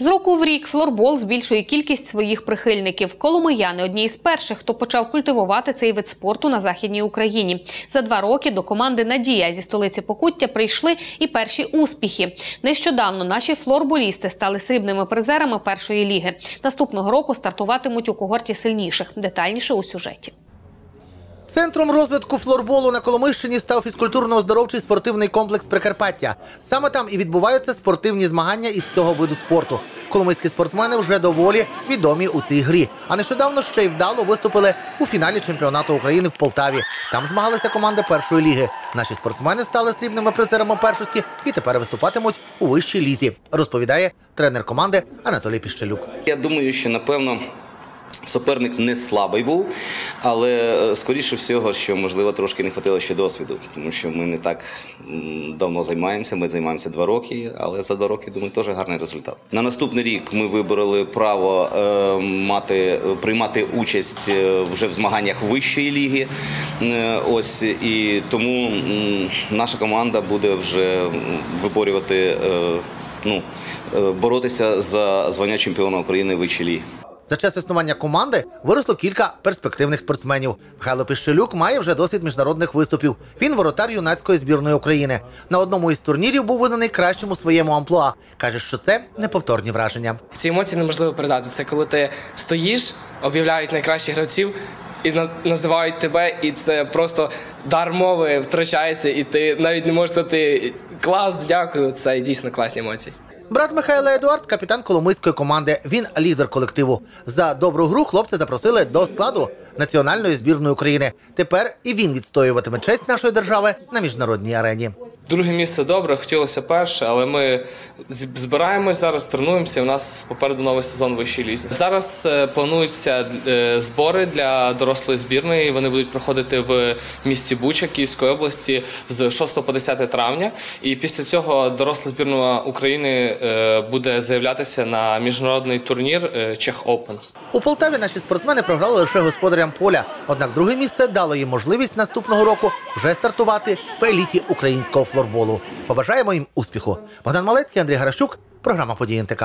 З року в рік флорбол збільшує кількість своїх прихильників. Коломияни одні із перших, хто почав культивувати цей вид спорту на західній Україні. За два роки до команди Надія зі столиці Покуття прийшли і перші успіхи. Нещодавно наші флорболісти стали срібними призерами першої ліги. Наступного року стартуватимуть у когорті сильніших. Детальніше у сюжеті. Центром розвитку флорболу на Коломийщині став фізкультурно-оздоровчий спортивний комплекс Прикарпаття. Саме там і відбуваються спортивні змагання із цього виду спорту. Коломийські спортсмени вже доволі відомі у цій грі. А нещодавно ще й вдало виступили у фіналі чемпіонату України в Полтаві. Там змагалися команди першої ліги. Наші спортсмени стали срібними призерами першості і тепер виступатимуть у вищій лізі. Розповідає тренер команди Анатолій Піщелюк. Я думаю, що напевно. Суперник не слабий був, але е, скоріше всього, що можливо трошки не хватило ще досвіду, тому що ми не так давно займаємося. Ми займаємося два роки, але за два роки думаю, теж гарний результат. На наступний рік ми вибороли право е, мати приймати участь е, вже в змаганнях вищої ліги. Е, ось і тому м, наша команда буде вже виборювати. Е, Ну, е, боротися за звання чемпіона України вищої ліги. За час існування команди виросло кілька перспективних спортсменів. Михайло Піщелюк має вже досвід міжнародних виступів. Він воротар юнацької збірної України. На одному із турнірів був визнаний кращим у своєму амплуа. каже, що це неповторні враження. Ці емоції неможливо передати. Це коли ти стоїш, об'являють найкращих гравців і на- називають тебе, і це просто дар мови втрачається, і ти навіть не можеш сказати клас, дякую. Це дійсно класні емоції. Брат Михайла Едуард капітан коломийської команди. Він лідер колективу. За добру гру хлопця запросили до складу національної збірної України. Тепер і він відстоюватиме честь нашої держави на міжнародній арені. Друге місце добре, хотілося перше, але ми збираємось зараз, тренуємося. У нас попереду новий сезон вищій лізі. Зараз е, плануються е, збори для дорослої збірної. Вони будуть проходити в місті Буча Київської області з 6 по 10 травня. І після цього доросла збірна України е, буде заявлятися на міжнародний турнір Чех Open. У Полтаві наші спортсмени програли лише господарям поля. Однак друге місце дало їм можливість наступного року вже стартувати в еліті українського флорболу. Побажаємо їм успіху. Богдан Малецький, Андрій Гарашук, програма «Події НТК».